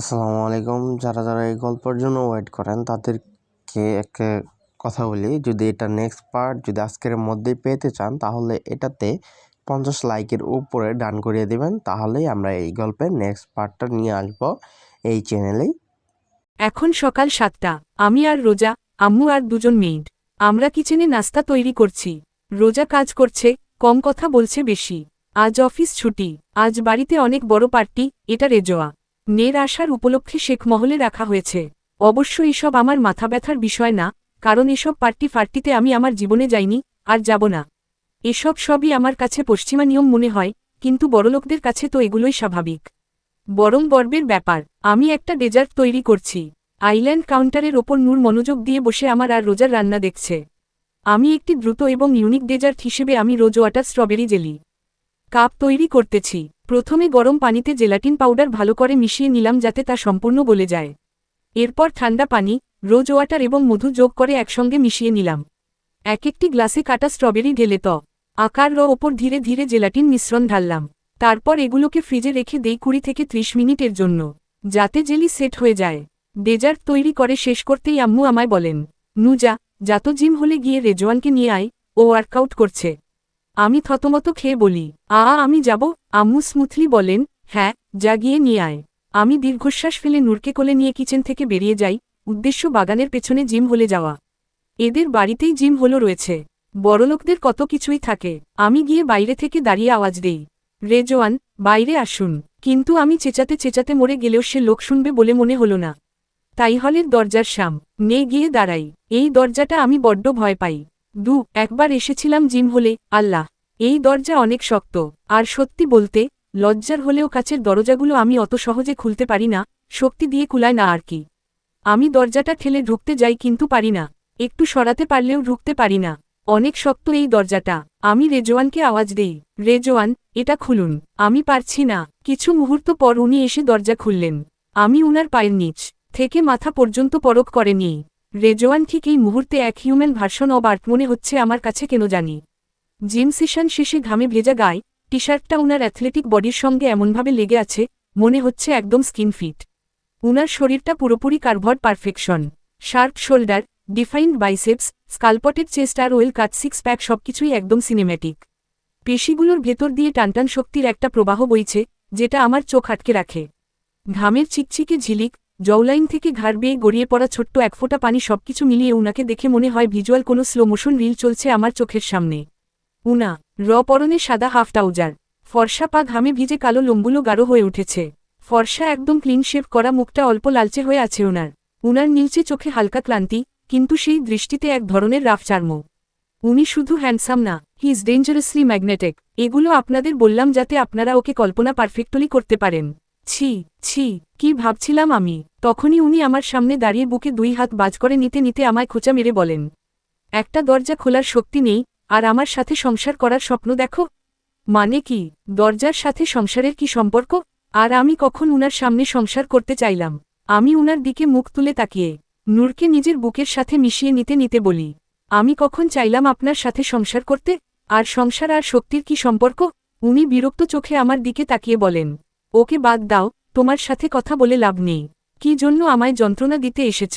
আসসালামু আলাইকুম। যারা যারা এই গল্পের জন্য ওয়েট করেন, তাদেরকে একটা কথা বলি। যদি এটা নেক্সট পার্ট যদি আজকের মধ্যেই পেতে চান, তাহলে এটাতে পঞ্চাশ লাইকের উপরে ডান করিয়ে দেবেন। তাহলেই আমরা এই গল্পের নেক্সট পার্টটা নিয়ে আসব এই চ্যানেলেই এখন সকাল সাতটা। আমি আর রোজা, আম্মু আর দুজন মেইড আমরা কিচেনে নাস্তা তৈরি করছি। রোজা কাজ করছে, কম কথা বলছে বেশি। আজ অফিস ছুটি। আজ বাড়িতে অনেক বড় পার্টি এটা রেজোয়া। নের আসার উপলক্ষে শেখ মহলে রাখা হয়েছে। অবশ্য এসব আমার মাথা ব্যথার বিষয় না, কারণ এসব পার্টি ফার্টিতে আমি আমার জীবনে যাইনি, আর যাব না। এসব সবই আমার কাছে পশ্চিমা নিয়ম মনে হয়, কিন্তু বড়লোকদের কাছে তো এগুলোই স্বাভাবিক। বরং গর্বের ব্যাপার, আমি একটা ডেজার্ট তৈরি করছি। আইল্যান্ড কাউন্টারের ওপর নূর মনোযোগ দিয়ে বসে আমার আর রোজার রান্না দেখছে। আমি একটি দ্রুত এবং ইউনিক ডেজার্ট হিসেবে আমি rose water strawberry jelly. Cup তৈরি করতেছি। প্রথমে গরম পানিতে জেলাটিন পাউডার ভালো করে মিশিয়ে নিলাম যাতে তা সম্পূর্ণ গলে যায়। এরপর ঠান্ডা পানি রোজ ওয়াটার এবং মধু যোগ করে একসঙ্গে মিশিয়ে নিলাম। এক একটি গ্লাসে কাটা স্ট্রবেরি ঢেলে ত। আকার র ওপর ধীরে ধীরে জেলাটিন মিশ্রণ ঢাললাম। তারপর এগুলোকে ফ্রিজে রেখে দেই কুড়ি থেকে ত্রিশ মিনিটের জন্য, যাতে জেলি সেট হয়ে যায়। ডেজার্ট তৈরি করে শেষ করতেই আম্মু আমায় বলেন নুজা যাত জিম হলে গিয়ে রেজওয়ানকে নিয়ে আয়, ও ওয়ার্কআউট করছে। আমি থতমত খেয়ে বলি, আ আমি যাব। আম্মু স্মুথলি বলেন হ্যাঁ যা গিয়ে নিয়ে আয়। আমি দীর্ঘশ্বাস ফেলে নূরকে কোলে নিয়ে কিচেন থেকে বেরিয়ে যাই, উদ্দেশ্য বাগানের পেছনে জিম হলে যাওয়া। এদের বাড়িতেই জিম হলো রয়েছে। বড়লোকদের কত কিছুই থাকে। আমি গিয়ে বাইরে থেকে দাঁড়িয়ে আওয়াজ দেই, রেজওয়ান, বাইরে আসুন। কিন্তু আমি চেঁচাতে চেঁচাতে মরে গেলেও সে লোক শুনবে বলে মনে হলো না। তাই হলের দরজার সাম, নে গিয়ে দাঁড়াই। এই দরজাটা আমি বড্ড ভয় পাই। দু, একবার এসেছিলাম জিম হলে, আল্লাহ, এই দরজা অনেক শক্ত। আর সত্যি বলতে, লজ্জার হলেও কাছের দরজাগুলো আমি অত সহজে খুলতে পারি না, শক্তি দিয়ে কুলায় না আর কি। আমি দরজাটা ঠেলে ঢুকতে যাই কিন্তু পারি না, একটু সরাতে পারলেও ঢুকতে পারি না। অনেক শক্ত এই দরজাটা, আমি রেজওয়ানকে আওয়াজ দেই, রেজওয়ান, এটা খুলুন। আমি পারছি না, কিছু মুহূর্ত পর উনি এসে দরজা খুললেন। আমি উনার পায়ের নিচ থেকে মাথা পর্যন্ত পরক করেনি। রেজওয়ান ঠিক এই মুহূর্তে এক হিউম্যান ভার্সন অব আর্ট মনে হচ্ছে আমার কাছে কেন জানি। জিম সেশন শেষে ঘামে ভেজা গায়ে টি শার্টটা উনার অ্যাথলেটিক বডির সঙ্গে এমনভাবে লেগে আছে, মনে হচ্ছে একদম স্কিন ফিট উনার শরীরটা পুরোপুরি কার্ভর perfection sharp shoulder defined biceps sculpted chest আর ওয়েল কাট সিক্স প্যাক সবকিছুই একদম সিনেম্যাটিক পেশিগুলোর ভেতর দিয়ে টানটান শক্তির একটা প্রবাহ বইছে, যেটা আমার চোখ আটকে রাখে। ঘামের চিকচিকে ঝিলিক জৌলাইন থেকে ঘাড় বেয়ে গড়িয়ে পড়া ছোট্ট এক ফোঁটা পানি সবকিছু মিলিয়ে উনাকে দেখে মনে হয় ভিজুয়াল কোনো স্লো মোশন রিল চলছে আমার চোখের সামনে। উনা, র পরনে সাদা হাফ ট্রাউজার। ফর্সা পা ঘামে ভিজে কালো লম্বুলো গাঢ় হয়ে উঠেছে। ফর্সা একদম ক্লিন শেভ করা মুখটা অল্প লালচে হয়ে আছে ওনার উনার নীলচে চোখে হালকা ক্লান্তি, কিন্তু সেই দৃষ্টিতে এক ধরনের রাফ চার্ম। উনি শুধু হ্যান্ডসাম না হি ইজ ডেঞ্জারাসলি ম্যাগনেটিক এগুলো আপনাদের বললাম যাতে আপনারা ওকে কল্পনা পারফেক্টলি করতে পারেন। ছি ছি, কি ভাবছিলাম আমি। তখনই উনি আমার সামনে দাঁড়িয়ে বুকে দুই হাত বাজ করে নিতে নিতে আমায় খোঁচা মেরে বলেন, একটা দরজা খোলার শক্তি নেই, আর আমার সাথে সংসার করার স্বপ্ন দেখো। মানে কি? দরজার সাথে সংসারের কি সম্পর্ক? আর আমি কখন উনার সামনে সংসার করতে চাইলাম? আমি উনার দিকে মুখ তুলে তাকিয়ে, নূরকে নিজের বুকের সাথে মিশিয়ে নিতে নিতে বলি, আমি কখন চাইলাম আপনার সাথে সংসার করতে? আর সংসার আর শক্তির কি সম্পর্ক? উনি বিরক্ত চোখে আমার দিকে তাকিয়ে বলেন ওকে বাদ দাও, তোমার সাথে কথা বলে লাভ নেই। কি জন্য আমায় যন্ত্রণা দিতে এসেছ?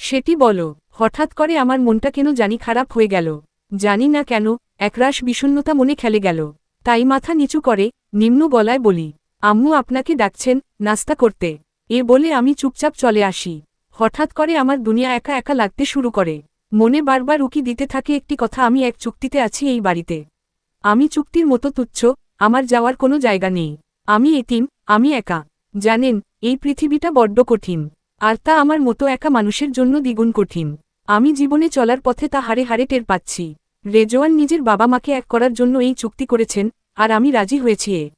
সেটি বলো। হঠাৎ করে আমার মনটা কেন জানি খারাপ হয়ে গেল। জানি না কেন, একরাশ বিষণ্নতা মনে খেলে গেল। তাই মাথা নিচু করে, নিম্ন গলায় বলি, আম্মু আপনাকে ডাকছেন, নাস্তা করতে। এ বলে আমি চুপচাপ চলে আসি। হঠাৎ করে আমার দুনিয়া একা একা লাগতে শুরু করে। মনে বারবার উকি দিতে থাকে একটি কথা, আমি এক চুক্তিতে আছি এই বাড়িতে। আমি চুক্তির মতো তুচ্ছ, আমার যাওয়ার কোনো জায়গা নেই। আমি এতিম, আমি একা। জানেন, এই পৃথিবীটা বড্ড কঠিন। আর তা আমার মতো একা মানুষের জন্য দ্বিগুণ কঠিন। আমি জীবনে চলার পথে তা হারে হারে টের পাচ্ছি। রেজওয়ান নিজের বাবা মাকে এক করার জন্য এই চুক্তি করেছেন, আর আমি রাজি হয়েছি এ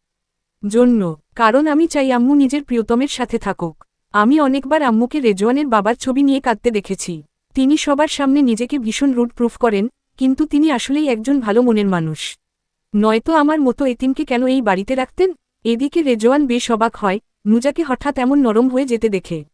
জন্য। কারণ আমি চাই আম্মু নিজের প্রিয়তমের সাথে থাকুক। আমি অনেকবার আম্মুকে রেজওয়ানের বাবার ছবি নিয়ে কাঁদতে দেখেছি। তিনি সবার সামনে নিজেকে ভীষণ রুট প্রুফ করেন, কিন্তু তিনি আসলেই একজন ভালো মনের মানুষ। নয়তো আমার মতো এতিমকে কেন এই বাড়িতে রাখতেন? এদিকে রেজওয়ান বেশ অবাক হয়, নুজাকে হঠাৎ এমন নরম হয়ে যেতে দেখে।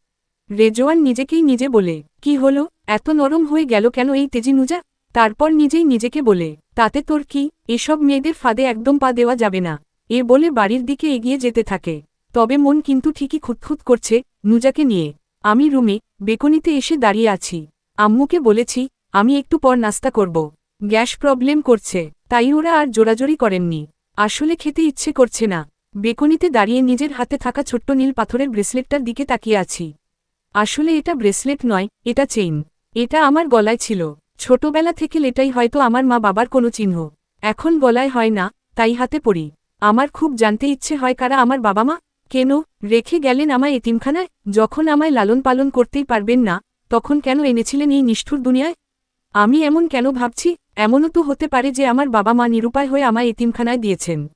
রেজওয়ান নিজেকেই নিজে বলে, কি হলো? এত নরম হয়ে গেল কেন এই তেজি নুজা? তারপর নিজেই নিজেকে বলে, তাতে তোর কি? এসব মেয়েদের ফাঁদে একদম পা দেওয়া যাবে না। এ বলে বাড়ির দিকে এগিয়ে যেতে থাকে। তবে মন কিন্তু ঠিকই খুঁতখুত করছে নুজাকে নিয়ে। আমি রুমে, বেকনিতে এসে দাঁড়িয়ে আছি। আম্মুকে বলেছি, আমি একটু পর নাস্তা করব। গ্যাস প্রবলেম করছে, তাই ওরা আর জোরাজোরি করেননি। আসলে খেতে ইচ্ছে করছে না। বেকনিতে দাঁড়িয়ে নিজের হাতে থাকা ছোট্ট নীল পাথরের ব্রেসলেটটার দিকে তাকিয়ে আছি। আসলে এটা ব্রেসলেট নয়, এটা চেইন। এটা আমার গলায় ছিল। ছোটবেলা থেকে এটাই হয়তো আমার মা বাবার কোনো চিহ্ন। এখন গলায় হয় না, তাই হাতে পড়ি আমার খুব জানতে ইচ্ছে হয় কারা আমার বাবা মা? কেন? রেখে গেলেন আমায় এতিমখানায়? যখন আমায় লালন পালন করতেই পারবেন না, তখন কেন এনেছিলেন এই নিষ্ঠুর দুনিয়ায়? আমি এমন কেন ভাবছি? এমনও তো হতে পারে যে আমার বাবা মা নিরুপায় হয়ে আমায় এতিমখানায় দিয়েছেন।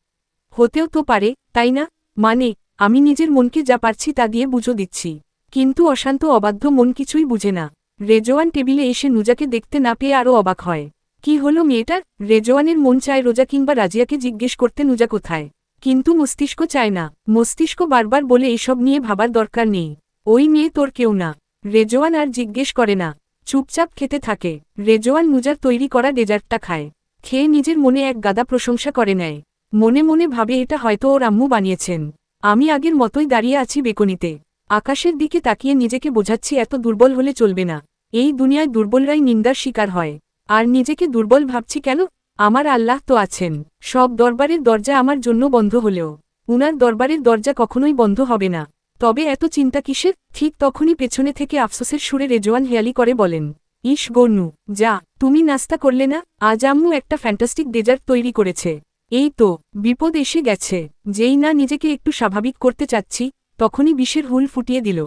হতেও তো পারে, তাই না? মানে আমি নিজের মনকে যা পারছি তা দিয়ে বুঝো দিচ্ছি। কিন্তু অশান্ত অবাধ্য মন কিছুই বুঝে না। রেজওয়ান টেবিলে এসে নুজাকে দেখতে না পেয়ে আরও অবাক হয়। কি হলো মেয়েটার? রেজওয়ানের মন চায় রোজা কিংবা রাজিয়াকে জিজ্ঞেস করতে নুজা কোথায়? কিন্তু মস্তিষ্ক চায় না। মস্তিষ্ক বারবার বলে এসব নিয়ে ভাবার দরকার নেই। ওই মেয়ে তোর কেউ না। রেজওয়ান আর জিজ্ঞেস করে না। চুপচাপ খেতে থাকে। রেজওয়ান নুজার তৈরি করা ডেজার্টটা খায়। খেয়ে নিজের মনে এক গাদা প্রশংসা করে নেয়। মনে মনে ভাবে এটা হয়তো ওর আম্মু বানিয়েছেন। আমি আগের মতোই দাঁড়িয়ে আছি বেকনিতে আকাশের দিকে তাকিয়ে নিজেকে বোঝাচ্ছি এত দুর্বল হলে চলবে না। এই দুনিয়ায় দুর্বলরাই নিন্দার শিকার হয়। আর নিজেকে দুর্বল ভাবছি কেন? আমার আল্লাহ তো আছেন। সব দরবারের দরজা আমার জন্য বন্ধ হলেও। উনার দরবারের দরজা কখনোই বন্ধ হবে না। তবে এত চিন্তা কিসের? ঠিক তখনই পেছনে থেকে আফসোসের সুরে রেজওয়ান হেয়ালি করে বলেন ইস গন্নু, যা, তুমি নাস্তা করলে না? আজ আম্মু একটা ফ্যান্টাস্টিক ডেজার্ট তৈরি করেছে। এই তো, বিপদ এসে গেছে। যেই না নিজেকে একটু স্বাভাবিক করতে চাচ্ছি, তখনই বিষের হুল ফুটিয়ে দিল।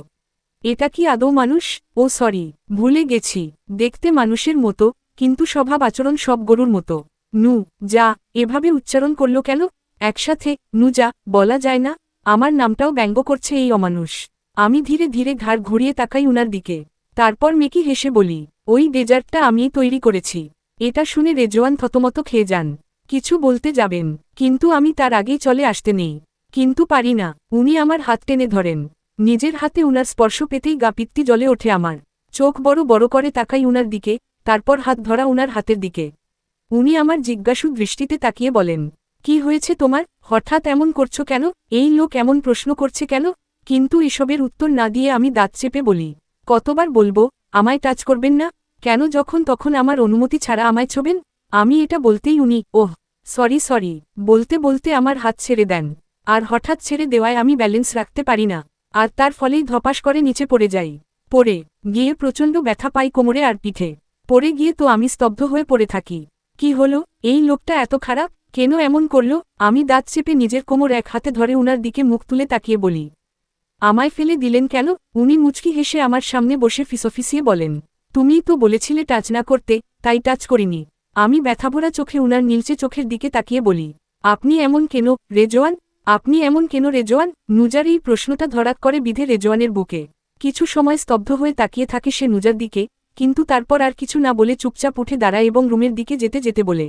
এটা কি আদৌ মানুষ? ও সরি, ভুলে গেছি। দেখতে মানুষের মতো, কিন্তু স্বভাব আচরণ সব গরুর মতো। নু, যা, এভাবে উচ্চারণ করল কেন? একসাথে, নু যা, বলা যায় না। আমার নামটাও ব্যঙ্গ করছে এই অমানুষ। আমি ধীরে ধীরে ঘাড় ঘুরিয়ে তাকাই উনার দিকে। তারপর মেকি হেসে বলি, ওই ডেজার্টটা আমিই তৈরি করেছি। এটা শুনে রেজওয়ান থতমত খেয়ে যান। কিছু বলতে যাবেন, কিন্তু আমি তার আগেই চলে আসতে নেই। কিন্তু পারি না, উনি আমার হাত টেনে ধরেন। নিজের হাতে উনার স্পর্শ পেতেই গা পিত্তি জলে ওঠে আমার। চোখ বড় বড় করে তাকাই উনার দিকে, তারপর হাত ধরা উনার হাতের দিকে। উনি আমার জিজ্ঞাসু দৃষ্টিতে তাকিয়ে বলেন, কি হয়েছে তোমার? হঠাৎ এমন করছ কেন? এই লোক এমন প্রশ্ন করছে কেন? কিন্তু এসবের উত্তর না দিয়ে আমি দাঁত চেপে বলি, কতবার বলব, আমায় টাচ করবেন না? কেন যখন তখন আমার অনুমতি ছাড়া আমায় ছোবেন? আমি এটা বলতেই উনি, ওহ, সরি সরি, বলতে বলতে আমার হাত ছেড়ে দেন। আর হঠাৎ ছেড়ে দেওয়ায় আমি ব্যালেন্স রাখতে পারি না। আর তার ফলেই ধপাস করে নিচে পড়ে যাই। পড়ে গিয়ে প্রচণ্ড ব্যথা পাই কোমরে আর পিঠে। পড়ে গিয়ে তো আমি স্তব্ধ হয়ে পড়ে থাকি। কি হলো? এই লোকটা এত খারাপ? কেন এমন করল? আমি দাঁত চেপে নিজের কোমর এক হাতে ধরে উনার দিকে মুখ তুলে তাকিয়ে বলি, আমায় ফেলে দিলেন কেন? উনি মুচকি হেসে আমার সামনে বসে ফিসফিসিয়ে বলেন, তুমিই তো বলেছিলে টাচ না করতে, তাই টাচ করিনি। আমি ব্যথাভরা চোখে উনার নীলচে চোখের দিকে তাকিয়ে বলি, আপনি এমন কেন, রেজওয়ান? আপনি এমন কেন, রেজওয়ান? নুজার এই প্রশ্নটা ধরাক করে বিধে রেজওয়ানের বুকে। কিছু সময় স্তব্ধ হয়ে তাকিয়ে থাকে সে নুজার দিকে, কিন্তু তারপর আর কিছু না বলে চুপচাপ উঠে দাঁড়ায় এবং রুমের দিকে যেতে যেতে বলে,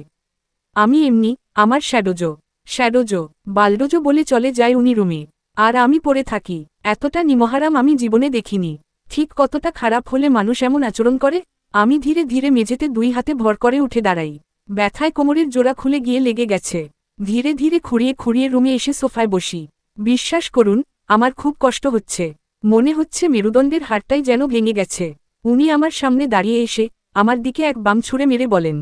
আমি এমনি, আমার শ্যাডোজো শ্যাডোজো, বালডোজো বলে চলে যায় উনি রুমে, আর আমি পড়ে থাকি, এতটা নিমহারাম আমি জীবনে দেখিনি, ঠিক কতটা খারাপ হলে মানুষ এমন আচরণ করে? আমি ধীরে ধীরে মেঝেতে দুই হাতে ভর করে উঠে দাঁড়াই। ব্যথায় কোমরের জোড়া খুলে গিয়ে লেগে গেছে। ধীরে ধীরে খুঁড়িয়ে খুঁড়িয়ে রুমে এসে সোফায় বসি। বিশ্বাস করুন, আমার খুব কষ্ট হচ্ছে। মনে হচ্ছে মেরুদণ্ডের হাড়টাই যেন ভেঙে গেছে। উনি আমার সামনে দাঁড়িয়ে এসে আমার দিকে এক বাম ছুঁড়ে মেরে বলেন,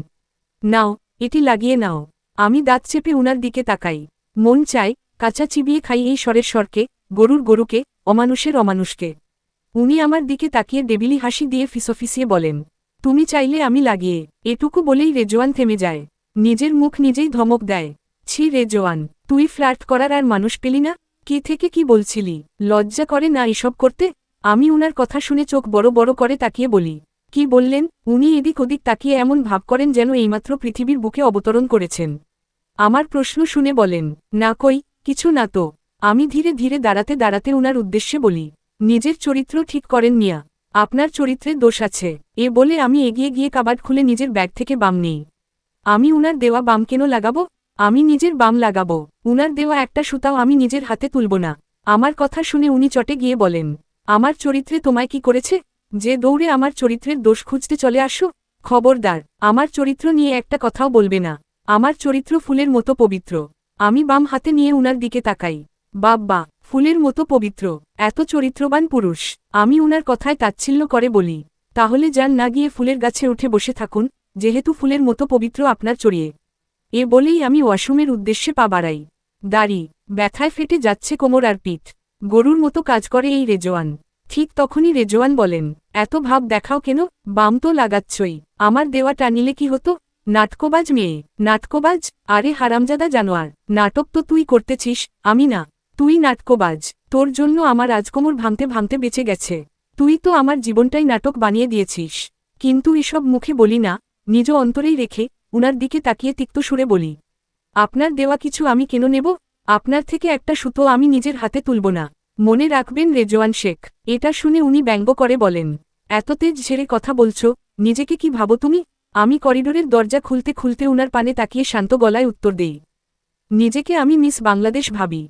নাও, এটি লাগিয়ে নাও। আমি দাঁত চেপে উনার দিকে তাকাই। মন চায়, কাঁচা চিবিয়ে খাই এই স্বরের স্বরকে, গরুর গরুকে, অমানুষের অমানুষকে। উনি আমার দিকে তাকিয়ে ডেবিলি হাসি দিয়ে ফিসফিসিয়ে বলেন তুমি চাইলে আমি লাগিয়ে, এটুকু বলেই রেজোয়ান থেমে যায়। নিজের মুখ নিজেই ধমক দেয়। ছি রেজোয়ান, তুই ফ্ল্যাট করার আর মানুষ পেলি না? কি থেকে কি বলছিলি? লজ্জা করে না এসব করতে? আমি উনার কথা শুনে চোখ বড় বড় করে তাকিয়ে বলি। কি বললেন? উনি এদিক ওদিক তাকিয়ে এমন ভাব করেন যেন এইমাত্র পৃথিবীর বুকে অবতরণ করেছেন। আমার প্রশ্ন শুনে বলেন, না কই, কিছু না তো। আমি ধীরে ধীরে দাঁড়াতে দাঁড়াতে উনার উদ্দেশ্যে বলি, নিজের চরিত্র ঠিক করেন মিয়া। আপনার চরিত্রে দোষ আছে। এ বলে আমি এগিয়ে গিয়ে কাবাড খুলে নিজের ব্যাগ থেকে বাম নেই। আমি উনার দেওয়া বাম কেন লাগাবো? আমি নিজের বাম লাগাবো। উনার দেওয়া একটা সুতাও আমি নিজের হাতে তুলব না। আমার কথা শুনে উনি চটে গিয়ে বলেন, আমার চরিত্রে তোমায় কি করেছে? যে দৌড়ে আমার চরিত্রের দোষ খুঁজতে চলে আসো, খবরদার, আমার চরিত্র নিয়ে একটা কথাও বলবে না। আমার চরিত্র ফুলের মতো পবিত্র। আমি বাম হাতে নিয়ে উনার দিকে তাকাই। বাব্বা, ফুলের মতো পবিত্র, এত চরিত্রবান পুরুষ। আমি উনার কথায় তাচ্ছিল্য করে বলি, তাহলে যান না গিয়ে ফুলের গাছে উঠে বসে থাকুন, যেহেতু ফুলের মতো পবিত্র আপনার চড়িয়ে। এ বলেই আমি ওয়াশরুমের উদ্দেশ্যে পা বাড়াই। দাড়ি, ব্যথায় ফেটে যাচ্ছে কোমর আর পিঠ। গরুর মতো কাজ করে এই রেজোয়ান। ঠিক তখনই রেজোয়ান বলেন, এত ভাব দেখাও কেন? বাম তো লাগাচ্ছই। আমার দেওয়া টানিলে কি হতো? নাটকবাজ মেয়ে, নাটকবাজ, আরে হারামজাদা জানোয়ার, নাটক তো তুই করতেছিস, আমি না। তুই নাটকবাজ, তোর জন্য আমার আজকোমর ভাঙতে ভাঙতে বেঁচে গেছে। তুই তো আমার জীবনটাই নাটক বানিয়ে দিয়েছিস। কিন্তু এসব মুখে বলি না, নিজ অন্তরেই রেখে উনার দিকে তাকিয়ে তিক্ত সুরে বলি, আপনার দেওয়া কিছু আমি কেন নেব? আপনার থেকে একটা সুতো আমি নিজের হাতে তুলব না। মনে রাখবেন রেজওয়ান শেখ, এটা শুনে উনি ব্যঙ্গ করে বলেন, এত তেজ ঝেড়ে কথা বলছো, নিজেকে কি ভাবো তুমি? আমি করিডোরের দরজা খুলতে খুলতে উনার পানে তাকিয়ে শান্ত গলায় উত্তর দেই, নিজেকে আমি মিস বাংলাদেশ ভাবি।